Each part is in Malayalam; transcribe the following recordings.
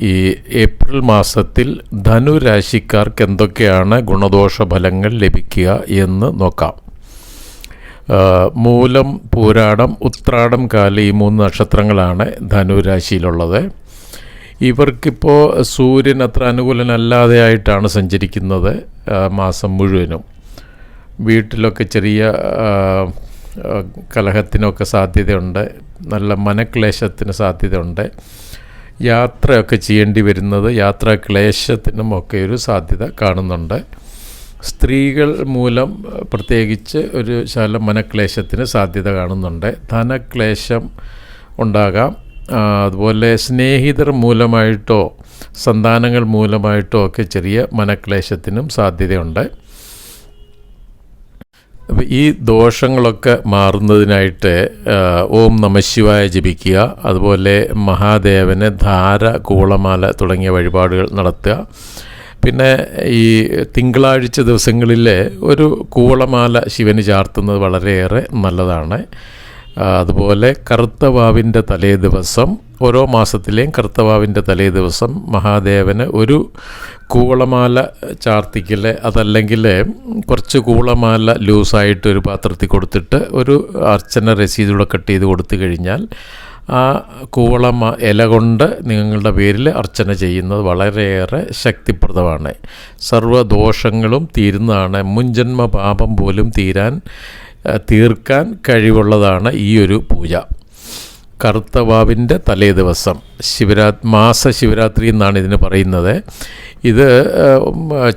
ഈ ഏപ്രിൽ മാസത്തിൽ ധനുരാശിക്കാർക്ക് എന്തൊക്കെയാണ് ഗുണദോഷ ഫലങ്ങൾ ലഭിക്കുക എന്ന് നോക്കാം. മൂലം പൂരാടം ഉത്രാടം കാല ഈ മൂന്ന് നക്ഷത്രങ്ങളാണ് ധനുരാശിയിലുള്ളത്. ഇവർക്കിപ്പോൾ സൂര്യൻ അത്ര അനുകൂലനല്ലാതെ ആയിട്ടാണ് സഞ്ചരിക്കുന്നത് മാസം മുഴുവനും. വീട്ടിലൊക്കെ ചെറിയ കലഹത്തിനൊക്കെ സാധ്യതയുണ്ട് നല്ല മനക്ലേശത്തിന് സാധ്യതയുണ്ട്. യാത്രയൊക്കെ ചെയ്യേണ്ടി വരുന്നത് യാത്രാ ക്ലേശത്തിനും ഒക്കെ ഒരു സാധ്യത കാണുന്നുണ്ട്. സ്ത്രീകൾ മൂലം പ്രത്യേകിച്ച് ഒരു ശല മനക്ലേശത്തിന് സാധ്യത കാണുന്നുണ്ട്. ധനക്ലേശം ഉണ്ടാകാം. അതുപോലെ സ്നേഹിതർ മൂലമായിട്ടോ സന്താനങ്ങൾ മൂലമായിട്ടോ ഒക്കെ ചെറിയ മനക്ലേശത്തിനും സാധ്യതയുണ്ട്. അപ്പോൾ ഈ ദോഷങ്ങളൊക്കെ മാറുന്നതിനായിട്ട് ഓം നമശിവായ ജപിക്കുക അതുപോലെ മഹാദേവന് ധാര കൂളമാല തുടങ്ങിയ വഴിപാടുകൾ നടത്തുക. പിന്നെ ഈ തിങ്കളാഴ്ച ദിവസങ്ങളിലെ ഒരു കൂളമാല ശിവന് ചാർത്തുന്നത് വളരെയേറെ നല്ലതാണ്. അതുപോലെ കറുത്തവാവിന്റെ തലേ ദിവസം ഓരോ മാസത്തിലെയും കറുത്തവാവിന്റെ തലേ ദിവസം മഹാദേവന് ഒരു കൂളമാല ചാർത്തിക്കൽ അതല്ലെങ്കിൽ കുറച്ച് കൂളമാല ലൂസായിട്ട് ഒരു പാത്രത്തിൽ കൊടുത്തിട്ട് ഒരു അർച്ചന രസീതിലൂടെ കട്ട് ചെയ്ത് കൊടുത്തു കഴിഞ്ഞാൽ ആ കൂവളമ ഇല കൊണ്ട് നിങ്ങളുടെ പേരിൽ അർച്ചന ചെയ്യുന്നത് വളരെയേറെ ശക്തിപ്രദമാണ്. സർവദോഷങ്ങളും തീരുന്നതാണ്. മുൻജന്മ പാപം പോലും തീരാൻ തീർക്കാൻ കഴിവുള്ളതാണ് ഈ ഒരു പൂജ. കറുത്തവാവിന്റെ തലേ ദിവസം ശിവരാ മാസ ശിവരാത്രി എന്നാണ് ഇതിന് പറയുന്നത്. ഇത്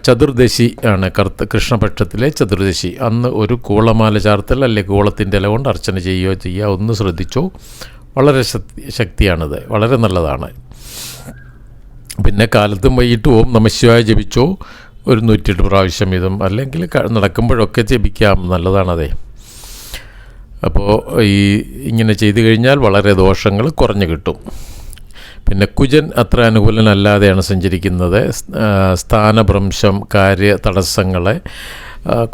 ചതുർദശി ആണ്. കറുത്ത കൃഷ്ണപക്ഷത്തിലെ ചതുർദശി. അന്ന് ഒരു കൂളമാല ചാർത്തൽ അല്ലെ കൂളത്തിന്റെ ഇല കൊണ്ട് അർച്ചന ചെയ്യുകയോ ചെയ്യുക ഒന്ന് ശ്രദ്ധിച്ചോ. വളരെ ശക്തി ശക്തിയാണിത്. വളരെ നല്ലതാണ്. പിന്നെ കാലത്തും വൈകിട്ട് ഓം നമശിവായ ജപിച്ചോ. ഒരു നൂറ്റിയെട്ട് പ്രാവശ്യം ഇതും അല്ലെങ്കിൽ നടക്കുമ്പോഴൊക്കെ ജപിക്കാം. നല്ലതാണതേ. അപ്പോൾ ഈ ഇങ്ങനെ ചെയ്തു കഴിഞ്ഞാൽ വളരെ ദോഷങ്ങൾ കുറഞ്ഞു കിട്ടും. പിന്നെ കുജൻ അത്ര അനുകൂലനല്ലാതെയാണ് സഞ്ചരിക്കുന്നത്. സ്ഥാനഭ്രംശം കാര്യ തടസ്സങ്ങളെ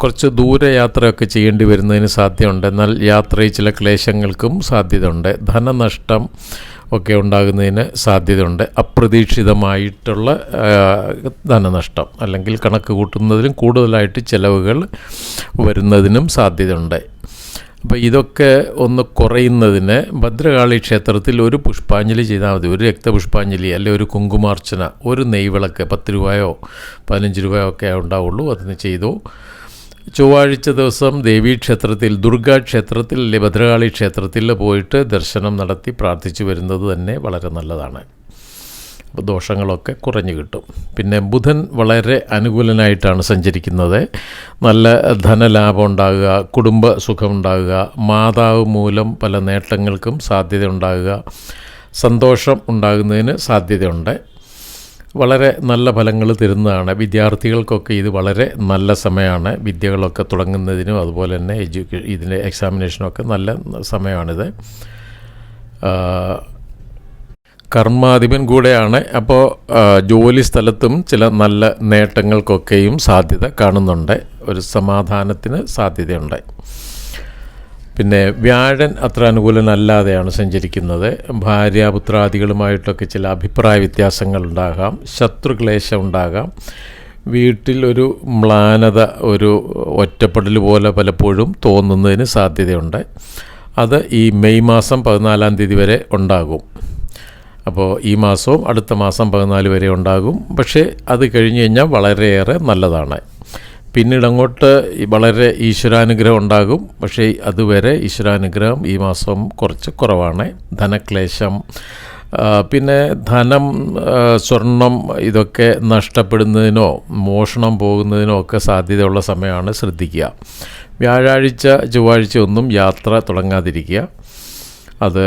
കുറച്ച് കുറച്ച് ദൂരയാത്രയൊക്കെ ചെയ്യേണ്ടി വരുന്നതിന് സാധ്യതയുണ്ട്. എന്നാൽ യാത്രയിൽ ചില ക്ലേശങ്ങൾക്കും സാധ്യതയുണ്ട്. ധനനഷ്ടം ഒക്കെ ഉണ്ടാകുന്നതിന് സാധ്യതയുണ്ട്. അപ്രതീക്ഷിതമായിട്ടുള്ള ധനനഷ്ടം അല്ലെങ്കിൽ കണക്ക് കൂട്ടുന്നതിലും കൂടുതലായിട്ട് ചിലവുകൾ വരുന്നതിനും സാധ്യതയുണ്ട്. അപ്പോൾ ഇതൊക്കെ ഒന്ന് കുറയുന്നതിന് ഭദ്രകാളി ക്ഷേത്രത്തിൽ ഒരു പുഷ്പാഞ്ജലി ചെയ്താൽ മതി. ഒരു രക്തപുഷ്പാഞ്ജലി അല്ലെ ഒരു കുങ്കുമാർച്ചന ഒരു നെയ്വിളക്ക് പത്ത് രൂപയോ പതിനഞ്ച് രൂപയോ ഒക്കെ ഉണ്ടാവുള്ളൂ. അതിന് ചെയ്തു. ചൊവ്വാഴ്ച ദിവസം ദേവീക്ഷേത്രത്തിൽ ക്ഷേത്രത്തിൽ അല്ലെ ഭദ്രകാളി ക്ഷേത്രത്തിൽ പോയിട്ട് ദർശനം നടത്തി പ്രാർത്ഥിച്ചു വരുന്നത് തന്നെ വളരെ നല്ലതാണ്. ദോഷങ്ങളൊക്കെ കുറഞ്ഞു കിട്ടും. പിന്നെ ബുധൻ വളരെ അനുകൂലനായിട്ടാണ് സഞ്ചരിക്കുന്നത്. നല്ല ധനലാഭം ഉണ്ടാകുക കുടുംബ സുഖം ഉണ്ടാകുക മാതാവ് മൂലം പല നേട്ടങ്ങൾക്കും സാധ്യത ഉണ്ടാകുക സന്തോഷം ഉണ്ടാകുന്നതിന് സാധ്യതയുണ്ട്. വളരെ നല്ല ഫലങ്ങൾ തരുന്നതാണ്. വിദ്യാർത്ഥികൾക്കൊക്കെ ഇത് വളരെ നല്ല സമയമാണ്. വിദ്യകളൊക്കെ തുടങ്ങുന്നതിനും അതുപോലെ തന്നെ എഡ്യൂക്കേ ഇതിന്റെ എക്സാമിനേഷനൊക്കെ നല്ല സമയമാണിത്. കർമാധിപൻ കൂടെയാണ്. അപ്പോൾ ജോലി സ്ഥലത്തും ചില നല്ല നേട്ടങ്ങൾക്കൊക്കെയും സാധ്യത കാണുന്നുണ്ട്. ഒരു സമാധാനത്തിന് സാധ്യതയുണ്ട്. പിന്നെ വ്യാഴൻ അത്ര അനുകൂലനല്ലാതെയാണ് സഞ്ചരിക്കുന്നത്. ഭാര്യാപുത്രാദികളുമായിട്ടൊക്കെ ചില അഭിപ്രായ വ്യത്യാസങ്ങൾ ഉണ്ടാകാം ശത്രുക്ലേശം ഉണ്ടാകാം. വീട്ടിൽ ഒരു മ്ലാനത ഒരു ഒറ്റപ്പെടൽ പോലെ പലപ്പോഴും തോന്നുന്നതിന് സാധ്യതയുണ്ട്. അത് ഈ മെയ് മാസം പതിനാലാം തീയതി വരെ ഉണ്ടാകും. അപ്പോൾ ഈ മാസവും അടുത്ത മാസം പതിനാല് വരെ ഉണ്ടാകും. പക്ഷേ അത് കഴിഞ്ഞ് കഴിഞ്ഞാൽ വളരെയേറെ നല്ലതാണ്. പിന്നീട് അങ്ങോട്ട് വളരെ ഈശ്വരാനുഗ്രഹം ഉണ്ടാകും. പക്ഷേ അതുവരെ ഈശ്വരാനുഗ്രഹം ഈ മാസം കുറച്ച് കുറവാണ്. ധനക്ലേശം പിന്നെ ധനം സ്വർണം ഇതൊക്കെ നഷ്ടപ്പെടുന്നതിനോ മോഷണം പോകുന്നതിനോ ഒക്കെ സാധ്യതയുള്ള സമയമാണ് ശ്രദ്ധിക്കുക. വ്യാഴാഴ്ച ചൊവ്വാഴ്ച ഒന്നും യാത്ര തുടങ്ങാതിരിക്കുക. അത്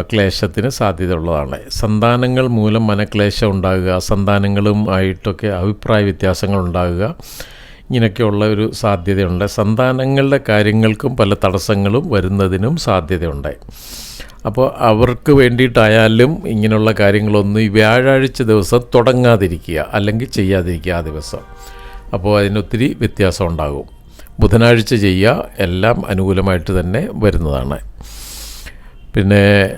ക്ലേശത്തിന് സാധ്യതയുള്ളതാണ്. സന്താനങ്ങൾ മൂലം മനക്ലേശം ഉണ്ടാകുക സന്താനങ്ങളും ആയിട്ടൊക്കെ അഭിപ്രായ വ്യത്യാസങ്ങൾ ഉണ്ടാകുക ഇങ്ങനെയൊക്കെയുള്ള ഒരു സാധ്യതയുണ്ട്. സന്താനങ്ങളുടെ കാര്യങ്ങൾക്കും പല തടസ്സങ്ങളും വരുന്നതിനും സാധ്യതയുണ്ട്. അപ്പോൾ അവർക്ക് വേണ്ടിയിട്ടായാലും ഇങ്ങനെയുള്ള കാര്യങ്ങളൊന്നും ഈ വ്യാഴാഴ്ച ദിവസം തുടങ്ങാതിരിക്കുക അല്ലെങ്കിൽ ചെയ്യാതിരിക്കുക ആ ദിവസം. അപ്പോൾ അതിനൊത്തിരി വ്യത്യാസം ഉണ്ടാകും. ബുധനാഴ്ച ചെയ്യുക എല്ലാം അനുകൂലമായിട്ട് തന്നെ വരുന്നതാണ്. പിന്നെ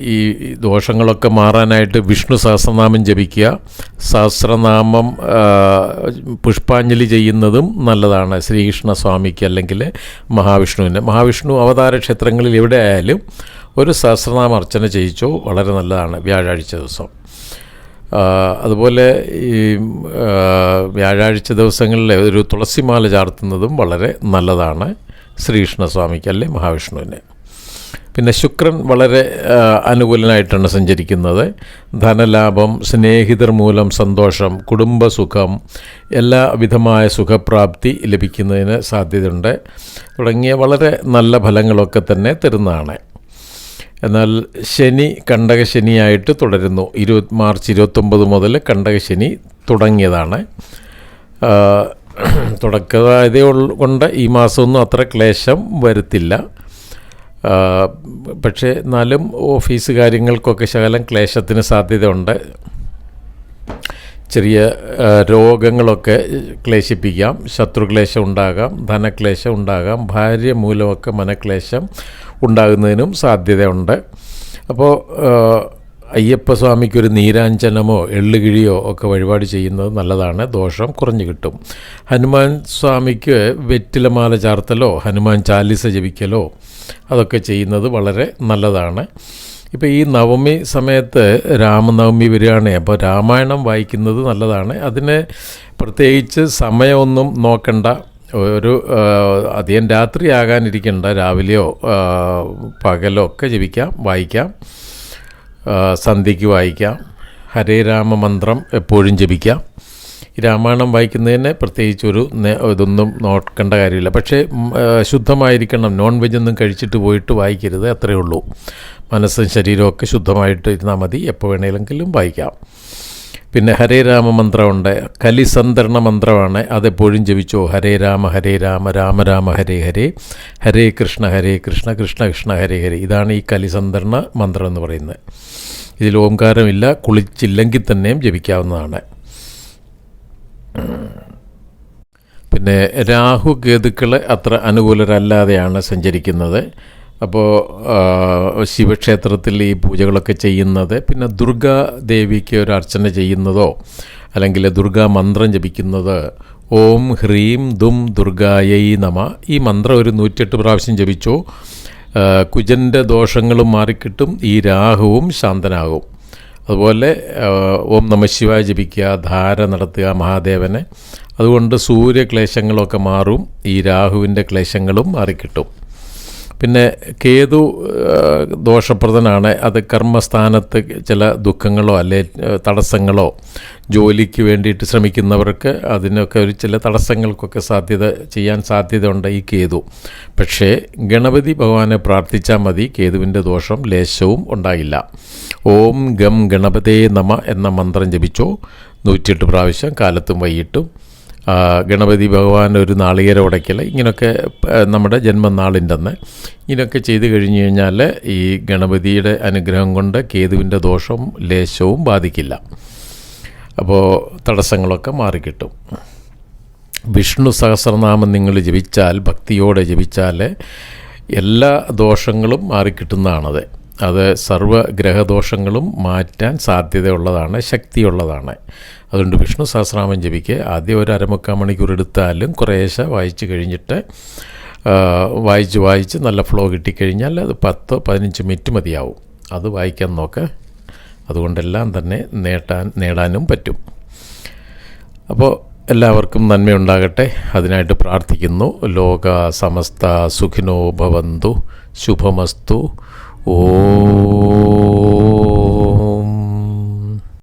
ഈ ദോഷങ്ങളൊക്കെ മാറാനായിട്ട് വിഷ്ണു സഹസ്രനാമം ജപിക്കുക. സഹസ്രനാമം പുഷ്പാഞ്ജലി ചെയ്യുന്നതും നല്ലതാണ്. ശ്രീകൃഷ്ണ സ്വാമിക്ക് അല്ലെങ്കിൽ മഹാവിഷ്ണുവിന്. മഹാവിഷ്ണു അവതാര ക്ഷേത്രങ്ങളിൽ എവിടെ ആയാലും ഒരു സഹസ്രനാമ അർച്ചന ചെയ്യിച്ചോ. വളരെ നല്ലതാണ് വ്യാഴാഴ്ച ദിവസം. അതുപോലെ ഈ വ്യാഴാഴ്ച ദിവസങ്ങളിൽ ഒരു തുളസിമാല ചാർത്തുന്നതും വളരെ നല്ലതാണ്. ശ്രീകൃഷ്ണസ്വാമിക്ക് അല്ലെ മഹാവിഷ്ണുവിന്. പിന്നെ ശുക്രൻ വളരെ അനുകൂലനായിട്ടാണ് സഞ്ചരിക്കുന്നത്. ധനലാഭം സ്നേഹിതർ മൂലം സന്തോഷം കുടുംബസുഖം എല്ലാവിധമായ സുഖപ്രാപ്തി ലഭിക്കുന്നതിന് സാധ്യതയുണ്ട്. തുടങ്ങിയ വളരെ നല്ല ഫലങ്ങളൊക്കെ തന്നെ തരുന്നതാണ്. എന്നാൽ ശനി കണ്ടകശനിയായിട്ട് തുടരുന്നു. ഇരു മാർച്ച് ഇരുപത്തൊമ്പത് മുതൽ കണ്ടകശനി തുടങ്ങിയതാണ്. തുടക്കതായത് കൊണ്ട് ഈ മാസമൊന്നും അത്ര ക്ലേശം വരുത്തില്ല. പക്ഷേ എന്നാലും ഓഫീസ് കാര്യങ്ങൾക്കൊക്കെ ശകലം ക്ലേശത്തിന് സാധ്യതയുണ്ട്. ചെറിയ രോഗങ്ങളൊക്കെ ക്ലേശിപ്പിക്കാം. ശത്രുക്ലേശം ഉണ്ടാകാം ധനക്ലേശം ഉണ്ടാകാം ഭാര്യ മൂലമൊക്കെ മനക്ലേശം ഉണ്ടാകുന്നതിനും സാധ്യതയുണ്ട്. അപ്പോൾ അയ്യപ്പസ്വാമിക്കൊരു നീരാഞ്ജനമോ എള്ളുകിഴിയോ ഒക്കെ വഴിപാട് ചെയ്യുന്നത് നല്ലതാണ്. ദോഷം കുറഞ്ഞു കിട്ടും. ഹനുമാൻ സ്വാമിക്ക് വെറ്റിലമാല ചാർത്തലോ ഹനുമാൻ ചാലിസ ജപിക്കലോ അതൊക്കെ ചെയ്യുന്നത് വളരെ നല്ലതാണ്. ഇപ്പോൾ ഈ നവമി സമയത്ത് രാമനവമി വരികയാണ് അപ്പോൾ രാമായണം വായിക്കുന്നത് നല്ലതാണ്. അതിന് പ്രത്യേകിച്ച് സമയമൊന്നും നോക്കണ്ട. ഒരു അധികം രാത്രി ആകാനിരിക്കണ്ട രാവിലെയോ പകലോ ഒക്കെ ജപിക്കാം വായിക്കാം. സന്ധ്യയ്ക്ക് വായിക്കാം. ഹരേ രാമ മന്ത്രം എപ്പോഴും ജപിക്കാം. രാമായണം വായിക്കുന്നതിന് പ്രത്യേകിച്ച് ഒരു ഇതൊന്നും നോക്കേണ്ട കാര്യമില്ല. പക്ഷേ ശുദ്ധമായിരിക്കണം. നോൺ വെജ് ഒന്നും കഴിച്ചിട്ട് പോയിട്ട് വായിക്കരുത് അത്രയേ ഉള്ളൂ. മനസ്സും ശരീരവും ഒക്കെ ശുദ്ധമായിട്ട് ഇരുന്നാൽ മതി. എപ്പോൾ വേണമെങ്കിലും വായിക്കാം. പിന്നെ ഹരേ രാമ മന്ത്രമുണ്ട്. കലിസന്തരണ മന്ത്രമാണ്. അതെപ്പോഴും ജപിച്ചോ. ഹരേ രാമ ഹരേ രാമ രാമ രാമ ഹരേ ഹരേ. ഹരേ കൃഷ്ണ ഹരേ കൃഷ്ണ കൃഷ്ണ കൃഷ്ണ ഹരേ ഹരേ. ഇതാണ് ഈ കലിസന്തരണ മന്ത്രം എന്ന് പറയുന്നത്. ഇതിൽ ഓംകാരമില്ല കുളിച്ചില്ലെങ്കിൽ തന്നെയും ജപിക്കാവുന്നതാണ്. പിന്നെ രാഹു കേതുക്കൾ അത്ര അനുകൂലരല്ലാതെയാണ് സഞ്ചരിക്കുന്നത്. അപ്പോൾ ശിവക്ഷേത്രത്തിൽ ഈ പൂജകളൊക്കെ ചെയ്യുന്നത് പിന്നെ ദുർഗാ ദേവിക്ക് ഒരു അർച്ചന ചെയ്യുന്നതോ അല്ലെങ്കിൽ ദുർഗാ മന്ത്രം ജപിക്കുന്നത് ഓം ഹ്രീം ദും ദുർഗായൈ നമ ഈ മന്ത്രം ഒരു നൂറ്റെട്ട് പ്രാവശ്യം ജപിച്ചു കുജന്റെ ദോഷങ്ങളും മാറിക്കിട്ടും ഈ രാഹുവും ശാന്തനാകും. അതുപോലെ ഓം നമ ശിവായ ജപിക്കുക ധാര നടത്തുക മഹാദേവനെ അതുകൊണ്ട് സൂര്യക്ലേശങ്ങളൊക്കെ മാറും ഈ രാഹുവിന്റെ ക്ലേശങ്ങളും മാറിക്കിട്ടും. പിന്നെ കേതു ദോഷപ്രദനാണ്. അത് കർമ്മസ്ഥാനത്ത് ചില ദുഃഖങ്ങളോ അല്ലെ തടസ്സങ്ങളോ ജോലിക്ക് വേണ്ടിയിട്ട് ശ്രമിക്കുന്നവർക്ക് അതിനൊക്കെ ഒരു ചില തടസ്സങ്ങൾക്കൊക്കെ സാധ്യത ചെയ്യാൻ സാധ്യതയുണ്ട് ഈ കേതു. പക്ഷേ ഗണപതി ഭഗവാനെ പ്രാർത്ഥിച്ചാൽ മതി കേതുവിന്റെ ദോഷം ലേശവും ഉണ്ടായില്ല. ഓം ഗം ഗണപതേ നമ എന്ന മന്ത്രം ജപിച്ചോ നൂറ്റിയെട്ട് പ്രാവശ്യം കാലത്തും വൈകിട്ടും ഗണപതി ഭഗവാൻ ഒരു നാളികേര ഉടയ്ക്കൽ ഇങ്ങനെയൊക്കെ നമ്മുടെ ജന്മനാളിന്റെ അന്ന് ഇങ്ങനെയൊക്കെ ചെയ്തു കഴിഞ്ഞു കഴിഞ്ഞാൽ ഈ ഗണപതിയുടെ അനുഗ്രഹം കൊണ്ട് കേതുവിന്റെ ദോഷവും ലേശവും ബാധിക്കില്ല. അപ്പോൾ തടസ്സങ്ങളൊക്കെ മാറിക്കിട്ടും. വിഷ്ണു സഹസ്രനാമം നിങ്ങൾ ജപിച്ചാൽ ഭക്തിയോടെ ജപിച്ചാൽ എല്ലാ ദോഷങ്ങളും മാറിക്കിട്ടുന്നതാണത്. അത് സർവഗ്രഹദോഷങ്ങളും മാറ്റാൻ സാധ്യതയുള്ളതാണ് ശക്തിയുള്ളതാണ്. അതുകൊണ്ട് വിഷ്ണു സഹസ്രാമം ജപിക്ക് ആദ്യം ഒരു അരമുക്കാൽ മണിക്കൂർ എടുത്താലും കുറേശ്ശെ വായിച്ച് കഴിഞ്ഞിട്ട് വായിച്ച് വായിച്ച് നല്ല ഫ്ലോ കിട്ടിക്കഴിഞ്ഞാൽ അത് പത്തോ പതിനഞ്ച് മിനിറ്റ് മതിയാവും. അത് വായിക്കാൻ നോക്ക്. അതുകൊണ്ടെല്ലാം തന്നെ നേട്ടാൻ നേടാനും പറ്റും. അപ്പോൾ എല്ലാവർക്കും നന്മയുണ്ടാകട്ടെ. അതിനായിട്ട് പ്രാർത്ഥിക്കുന്നു. ലോക സമസ്ത സുഖിനോ ഭവന്തു. ശുഭമസ്തു. ഓ